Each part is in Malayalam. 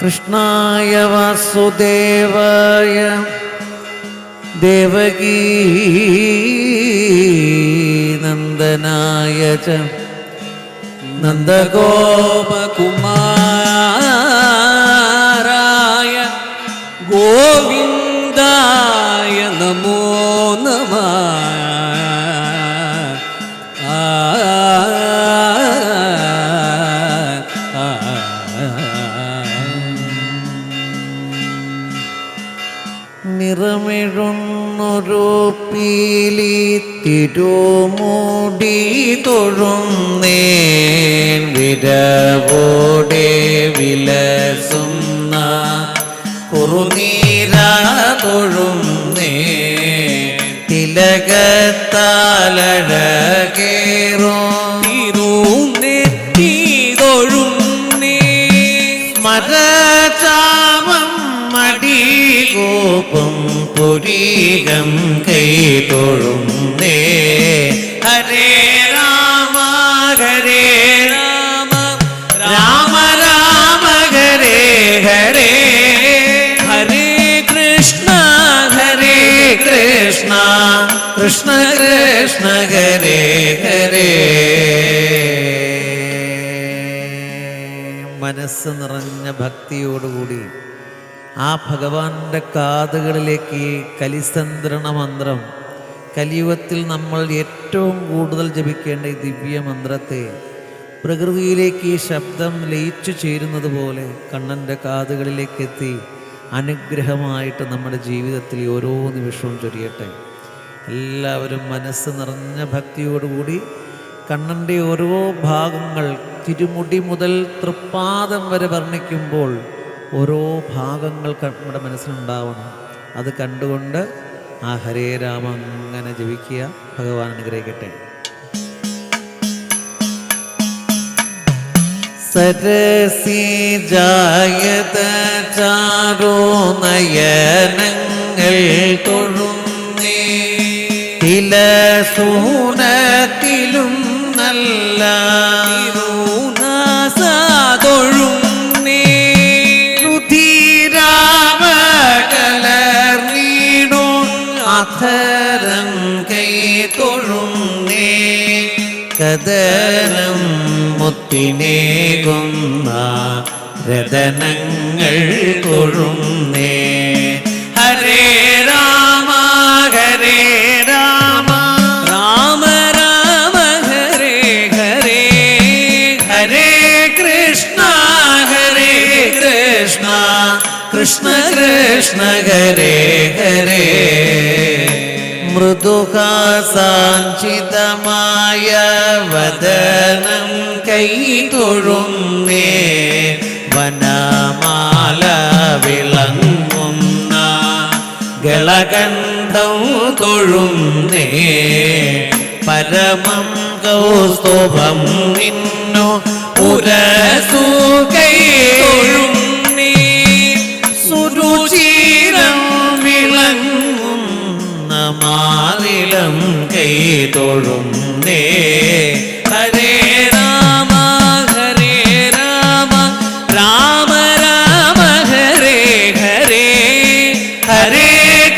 കൃഷ്ണായ വാസുദേവായ ദേവകീ നന്ദനായ ച നന്ദഗോപകുമാരായ കുറുനീര തൊഴുന്നേ തിലകത്താലഴകേറോ. തിരുനെറ്റി തൊഴുന്നേ മരചാമം മടികോപം പുരീകം കൈ തൊഴുന്നേ കൃഷ്ണ കൃഷ്ണ ഹരേ ഹരേ. മനസ്സ് നിറഞ്ഞ ഭക്തിയോടുകൂടി ആ ഭഗവാന്റെ കാതുകളിലേക്ക് ഈ കലിസന്ത്രണ മന്ത്രം കലിയുഗത്തിൽ നമ്മൾ ഏറ്റവും കൂടുതൽ ജപിക്കേണ്ട ഈ ദിവ്യ മന്ത്രത്തെ പ്രകൃതിയിലേക്ക് ഈ ശബ്ദം ലയിച്ചു ചേരുന്നത് പോലെ കണ്ണന്റെ കാതുകളിലേക്ക് എത്തി അനുഗ്രഹമായിട്ട് നമ്മുടെ ജീവിതത്തിൽ ഓരോ നിമിഷവും ചൊരിയട്ടെ. എല്ലാവരും മനസ്സ് നിറഞ്ഞ ഭക്തിയോടുകൂടി കണ്ണന്റെ ഓരോ ഭാഗങ്ങൾ തിരുമുടി മുതൽ തൃപ്പാദം വരെ വർണിക്കുമ്പോൾ ഓരോ ഭാഗങ്ങൾ നമ്മുടെ മനസ്സിലുണ്ടാവണം. അത് കണ്ടുകൊണ്ട് ആ ഹരേ രാമ അങ്ങനെ ജപിക്കുക. ഭഗവാൻ അനുഗ്രഹിക്കട്ടെ. സരസി ജായത ചാരോ നയനങ്ങൾ തൊഴുന്നേ നല്ല അധരം കൈ തൊഴുന്നേ കദനം മുത്തിനേകുന്ന രതനങ്ങൾ തൊഴുന്നേ. കൃഷ്ണ ഹരേ. മൃദുഹാസാഞ്ചിതമായ വദനം കൈ തൊഴുന്നേ. വനമാല വിളങ്ങുന്ന ഗളകണ്ഠം തൊഴുന്നേ. പരമം കൗസ്തുഭം നിന്നു ഉരസു കൈ തൊഴുന്നേ. ഹരേ രാമ ഹരേ രാമ രാമ രാമ ഹരേ ഹരേ. ഹരേ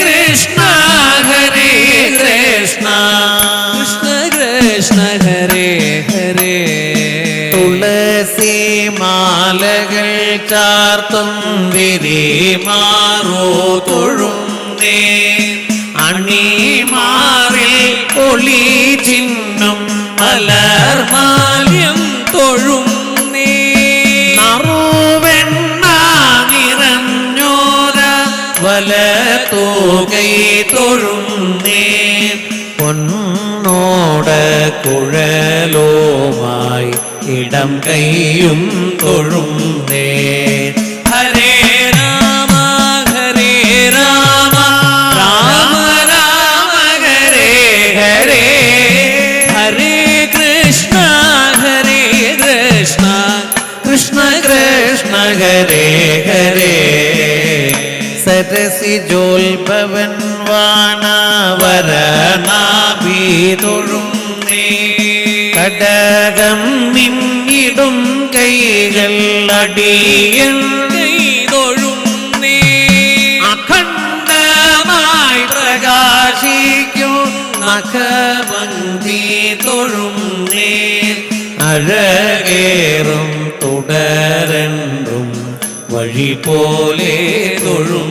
കൃഷ്ണ ഹരേ കൃഷ്ണ. കൃഷ്ണ കൃഷ്ണ ഹരേ ഹരേ. തുളസി മാലകൾ ചാർത്തും വിരി മാറോ തൊഴുന്നേ തൂകൈ തൊഴുന്നേ പൊന്നോട കുഴലോമായി ഇടം കൈയും തൊഴുന്നേ ഹരേ രാമ ഹരേ രാമ രാമ രാമ ഹരേ ഹരേ ഹരേ കൃഷ്ണ ഹരേ കൃഷ്ണ കൃഷ്ണ കൃഷ്ണ ഹരേ ഹരേ സരസി രസിജോൽഭവൻ വാണാവരണാഭീതൊഴുന്നേ. കടകം നിന്നിടും കൈകൾ അടിയൻ കൈതൊഴുന്നേ അഖണ്ഡമായി പ്രകാശിക്കും നഖമന്തി തൊഴുന്നേ. അഴകേറും തുടരണ്ടും വഴി പോലെ തൊഴും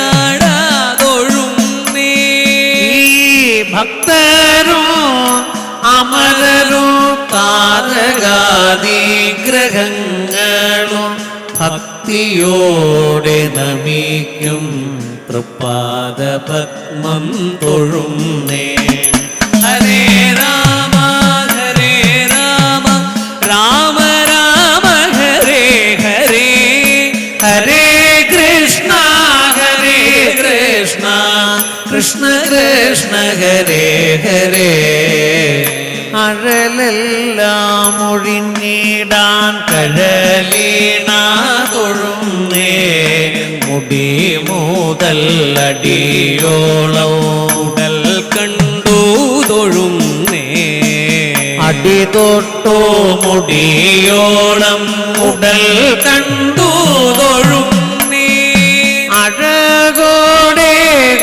ഗ്രഹങ്ങളും ഭക്തിയോടെ നമിക്കും. തൃപ്പാദ പത്മം തൊഴുന്നേ. ഹരേ രാമ ഹരേ രാമ രാമ രാമ ഹരേ ഹരേ. ഹരേ കൃഷ്ണ ഹരേ കൃഷ്ണ. കൃഷ്ണ കൃഷ്ണ ഹരേ ഹരേ. അഴലെല്ലാം ഒഴിഞ്ഞിടാൻ കഴലീണ കൊഴുന്നേ മുടി ഉടൽ കണ്ടു തൊഴും നേ അടി തൊട്ടോ മുടിയോളം ഉടൽ കണ്ടു തൊഴും നീ അഴകോടെ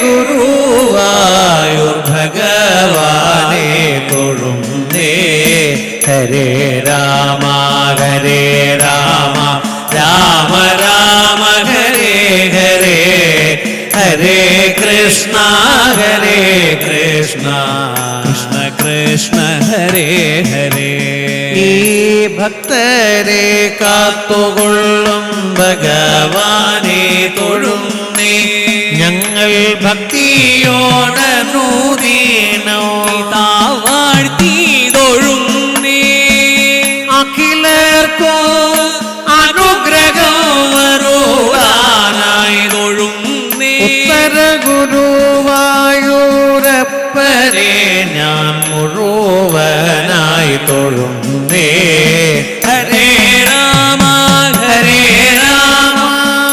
ഗുരുവായൂർ ഭഗവാനെ തൊഴുന്നേ. ഹരേ രാമ. ഹരേ രാമ രാമ രാമ ഹരേ ഹരേ. ഹരേ കൃഷ്ണ ഹരേ കൃഷ്ണ. കൃഷ്ണ കൃഷ്ണ ഹരേ ഹരേ. ഈ ഭക്തരെ കാത്തുകൊള്ളും ഭഗവാനെ തൊഴും ഞങ്ങൾ ഭക്തിയോടനൂതീനോ തൊഴുന്നേ ഹരേ രാമ ഹരേ രാമ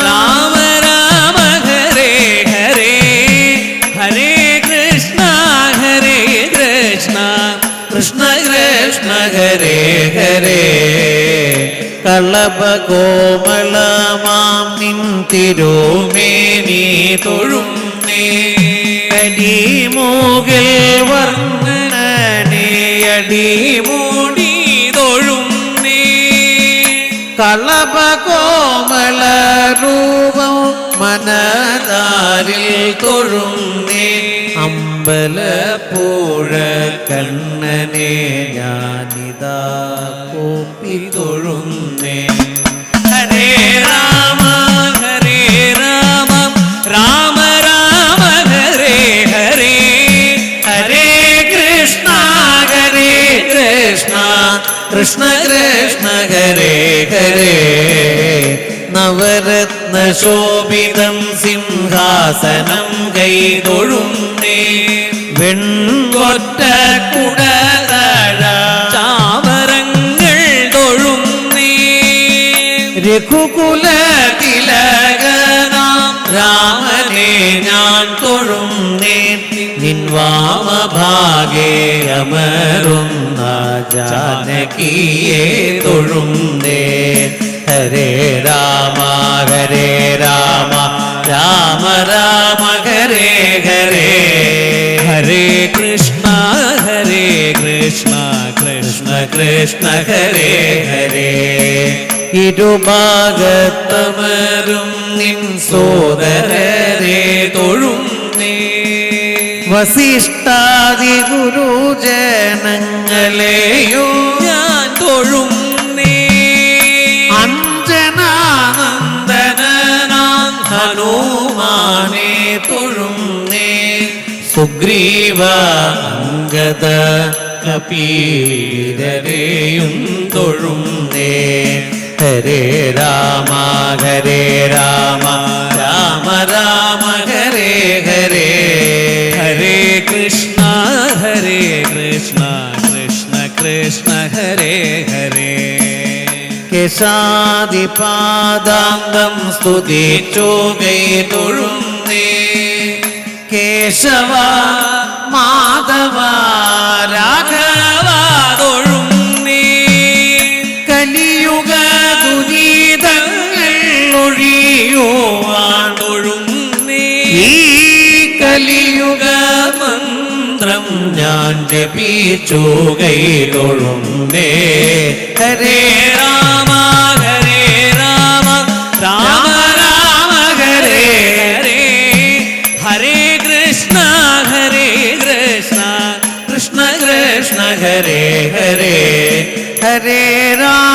രാമ രാമ ഹരേ ഹരേ ഹരേ കൃഷ്ണ ഹരേ കൃഷ്ണ. കൃഷ്ണ കൃഷ്ണ ഹരേ ഹരേ കളഭ കോമളമാം നിൻ തിരുമേനി തൊഴുന്നേ. കരിമൂകിൽ വർണനേ അടിമൂടി രൂപം മനതാരിൽ തൊഴുന്നേ പൂഴ കണ്ണനെ ഞാനിതാ കോപ്പി തൊഴുന്നേ. ഹരേ രാമ ഹരേ രാമ രാമ രാമ ഹരേ ഹരേ. ഹരേ കൃഷ്ണ ഹരേ കൃഷ്ണ കൃഷ്ണ കൃഷ്ണ ഹരേ ഹരേ. നവരത്ന ശോഭിതം സിംഹാസനം കൈതൊഴുന്നേ. വെൺകൊറ്റ കുടതഴ ചാമരങ്ങൾ തൊഴുന്നേ. രഘുകുല തിലകനാം രാമനെ ഞാൻ തൊഴുന്നേ. നിൻവാമഭാഗേ അമരുന്ന ജാനകിയെ തൊഴുന്നേ. ഹരേ രാമ കൃഷ്ണ കൃഷ്ണ കൃഷ്ണ ഹരേ ഹരേ. ഇരുഭാഗത്തവരും നിൻ സോദരരെ തൊഴുന്നേ. വസിഷ്ഠാദി ഗുരുജനങ്ങളെയോ ഞാൻ തൊഴും നീ അഞ്ജനാനന്ദനാം ഹനുമാനെ തൊഴുന്നേ. സുഗ്രീവ അംഗത പീതരെയും തൊഴുന്നേ. ഹരേ രാമ ഹരേ രാമ രാമ രാമ ഹരേ ഹരേ. ഹരേ കൃഷ്ണ ഹരേ കൃഷ്ണ കൃഷ്ണ കൃഷ്ണ ഹരേ ഹരേ. കേശാദിപാദാന്തം സ്തുതിച്ചു കൈ തൊഴുന്നേ. കേശവ ഞാൻ ജപിച്ചു കൈ തൊഴുന്നേ ഹരേ രാമ ഹരേ രാമ രാമ രാമ ഹരേ ഹരേ. ഹരേ കൃഷ്ണ ഹരേ കൃഷ്ണ കൃഷ്ണ കൃഷ്ണ ഹരേ ഹരേ. ഹരേ രാമ.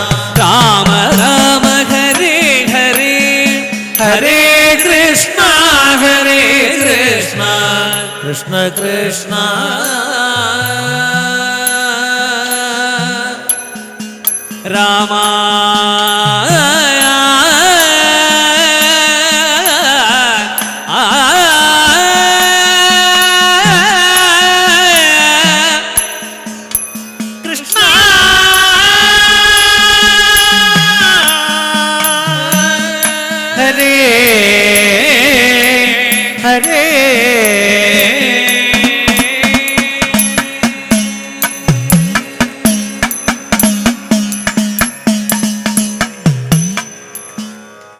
കൃഷ്ണ കൃഷ്ണ രാമ